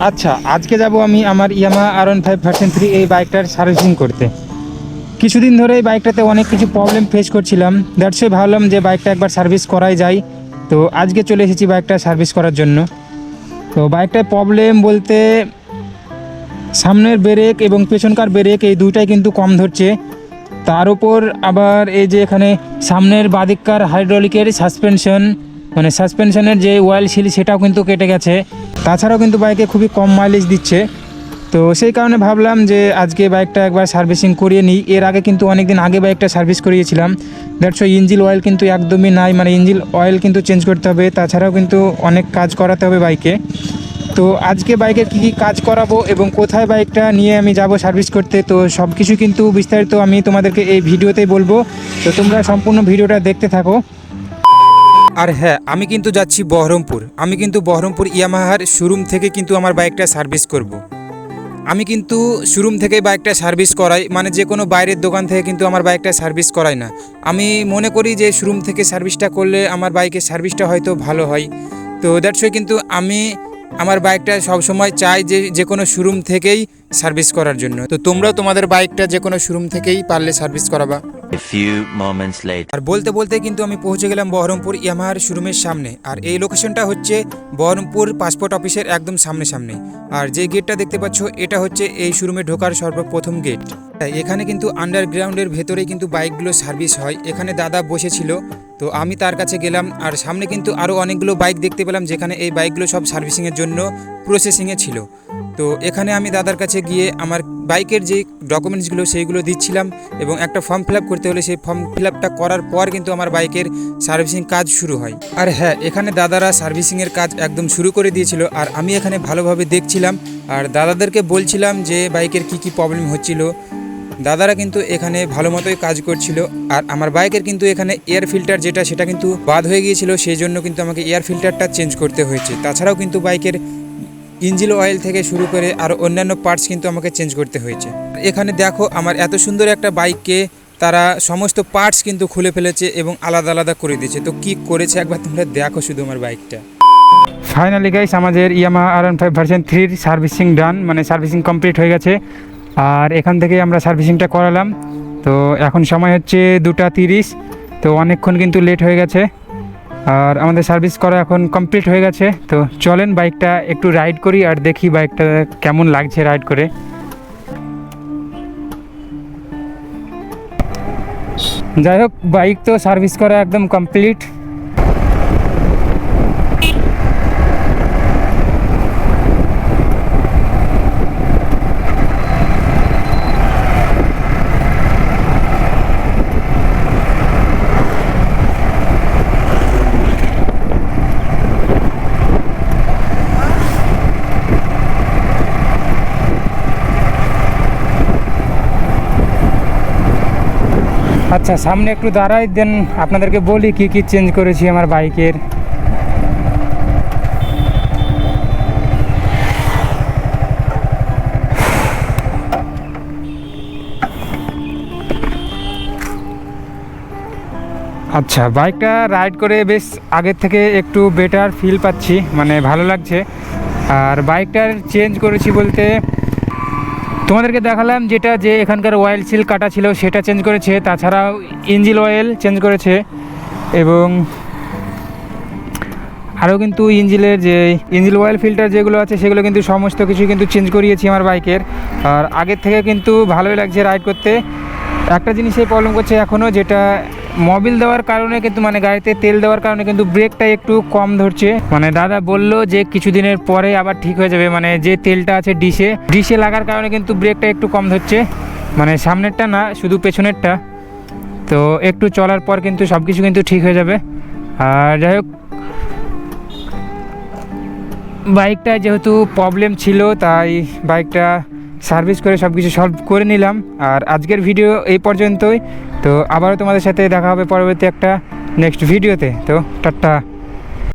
আচ্ছা আজকে যাব আমি আমার Yamaha R one five version three এই বাইকটার সার্ভিসিং করতে। কিছুদিন ধরে এই বাইকটাতে অনেক কিছু প্রবলেম ফেস করছিলাম। দ্যাটস ভাবলাম যে বাইকটা একবার সার্ভিস করাই যায় তো আজকে চলে এসেছি বাইকটা সার্ভিস করার জন্য। তো বাইকটায় প্রবলেম বলতে সামনের ব্রেক এবং পেছনকার ব্রেক এই দুইটাই কিন্তু কম ধরছে। তার উপর আবার এই যে এখানে সামনের বাদিককার হাইড্রোলিকের সাসপেনশন মানে সাসপেনশনের যে ওয়েল ছিল সেটাও কিন্তু কেটে গেছে। তাছাড়াও কিন্তু বাইকে খুবই কম মাইলেজ দিচ্ছে। তো সেই কারণে ভাবলাম যে আজকে বাইকটা একবার সার্ভিসিং করিয়ে নিই। এর আগে কিন্তু অনেক দিন আগে বাইকটা সার্ভিস করিয়েছিলাম। দ্যাটস ইঞ্জিল অয়েল কিন্তু একদমই নাই। মানে ইঞ্জিল অয়েল কিন্তু চেঞ্জ করতে হবে। তাছাড়াও কিন্তু অনেক কাজ করাতে হবে বাইকে তো আজকে বাইকের কী কী কাজ করাবো এবং কোথায় বাইকটা নিয়ে আমি যাব সার্ভিস করতে, তো সব কিছু কিন্তু বিস্তারিত আমি তোমাদেরকে এই ভিডিওতেই বলব। তো তোমরা সম্পূর্ণ ভিডিওটা দেখতে থাকো। আর হ্যাঁ আমি কিন্তু যাচ্ছি বহরমপুর। আমি কিন্তু বহরমপুর ইয়ামাহার শোরুম থেকে কিন্তু আমার বাইকটা সার্ভিস করব। আমি কিন্তু শোরুম থেকে বাইকটা সার্ভিস করাই মানে যে কোনো বাইরের দোকান থেকে কিন্তু আমার বাইকটা সার্ভিস করাই না। আমি মনে করি যে শোরুম থেকে সার্ভিসটা করলে আমার বাইকের সার্ভিসটা হয়তো ভালো হয়। তো দ্যাটস ওয়াই কিন্তু আমি আমার বাইকটা সবসময় চাই যে যে কোনো শোরুম থেকেই সার্ভিস করার জন্য। তো তোমরাও তোমাদের বাইকটা যে কোনো শোরুম থেকেই পারলে সার্ভিস করাবা। আর বলতে বলতে কিন্তু আমি পৌঁছে গেলাম বহরমপুর ইয়ামাহার শোরুমের সামনে। আর এই লোকেশনটা হচ্ছে বহরমপুর পাসপোর্ট অফিসের একদম সামনে সামনে আর যে গেটটা দেখতে পাচ্ছ, এটা হচ্ছে এই শোরুমে ঢোকার সর্বপ্রথম গেট এখানে কিন্তু আন্ডারগ্রাউন্ডের ভেতরে কিন্তু বাইকগুলো সার্ভিস হয়। এখানে দাদা বসেছিল, তো আমি তার কাছে গেলাম। আর সামনে কিন্তু আরও অনেকগুলো বাইক দেখতে পেলাম, যেখানে এই বাইকগুলো সব সার্ভিসিংয়ের জন্য প্রসেসিংয়ে ছিল। তো এখানে আমি দাদার কাছে গিয়ে আমার বাইকের যে ডকুমেন্টসগুলো, সেইগুলো দিচ্ছিলাম এবং একটা ফর্ম ফিল করতে হলে সেই ফর্ম ফিল করার পর কিন্তু আমার বাইকের সার্ভিসিং কাজ শুরু হয়। আর হ্যাঁ এখানে দাদারা সার্ভিসিংয়ের কাজ একদম শুরু করে দিয়েছিল আর আমি এখানে ভালোভাবে দেখছিলাম আর দাদাদেরকে বলছিলাম যে বাইকের কি কি প্রবলেম হচ্ছিল। দাদারা কিন্তু এখানে ভালো মতোই কাজ করছিল আর আমার বাইকের কিন্তু এখানে এয়ার ফিল্টার যেটা, সেটা কিন্তু বাদ হয়ে গিয়েছিল, সেই জন্য কিন্তু আমাকে এয়ার ফিল্টারটা চেঞ্জ করতে হয়েছে। তাছাড়াও কিন্তু বাইকের ইঞ্জিল অয়েল থেকে শুরু করে আর অন্যান্য পার্টস কিন্তু আমাকে চেঞ্জ করতে হয়েছে। এখানে দেখো আমার এত সুন্দর একটা বাইককে তারা সমস্ত পার্টস কিন্তু খুলে ফেলেছে এবং আলাদা আলাদা করে দিয়েছে। তো কি করেছে একবার তোমরা দেখো শুধু আমার বাইকটা। ফাইনালি গাইস আমাদের Yamaha R one five version থ্রির সার্ভিসিং ডান মানে সার্ভিসিং কমপ্লিট হয়ে গেছে। আর এখান থেকে আমরা সার্ভিসিংটা করালাম। তো এখন সময় হচ্ছে দুটা তিরিশ। তো অনেকক্ষণ কিন্তু লেট হয়ে গেছে। আর আমাদের সার্ভিস করা এখন কমপ্লিট হয়ে গেছে। তো চলেন বাইকটা একটু রাইড করি আর দেখি বাইকটা কেমন লাগছে রাইড করে। যাই হোক, বাইক তো সার্ভিস করা একদম কমপ্লিট। আচ্ছা সামনে একটু দাঁড়াই দেন আপনাদেরকে বলি কি কি চেঞ্জ করেছি আমার বাইকের। আচ্ছা বাইকটা রাইড করে বেশ আগের থেকে একটু বেটার ফিল পাচ্ছি মানে ভালো লাগছে। আর বাইকটার চেঞ্জ করেছি বলতে তোমাদেরকে দেখালাম যেটা যে এখানকার অয়েল সিল কাটা ছিল, সেটা চেঞ্জ করেছে। তাছাড়াও ইঞ্জিল অয়েল চেঞ্জ করেছে এবং আরও কিন্তু ইঞ্জিলের যে ইঞ্জিল অয়েল ফিল্টার যেগুলো আছে, সেগুলো কিন্তু সমস্ত কিছু কিন্তু চেঞ্জ করিয়েছি আমার বাইকের আর আগের থেকে কিন্তু ভালোই লাগছে রাইড করতে। একটা জিনিসে প্রবলেম করছে এখনও যেটা মোবিল দেওয়ার কারণে কিন্তু মানে গাড়িতে তেল দেওয়ার কারণে কিন্তু ব্রেকটা একটু কম ধরছে। মানে দাদা বলল যে কিছুদিনের পরে আবার ঠিক হয়ে যাবে মানে যে তেলটা আছে ডিশে ডিশে লাগার কারণে কিন্তু ব্রেকটা একটু কম ধরছে। মানে সামনেরটা না, শুধু পেছনেরটা। তো একটু চলার পর কিন্তু সব কিছু কিন্তু ঠিক হয়ে যাবে। আর যাই হোক বাইকটা যেহেতু প্রবলেম ছিল, তাই বাইকটা সার্ভিস করে সব কিছু সলভ করে নিলাম। আর আজকের ভিডিও এই পর্যন্তই। তো আবারও তোমাদের সাথে দেখা হবে পরবর্তী একটা নেক্সট ভিডিওতে তো টাটা।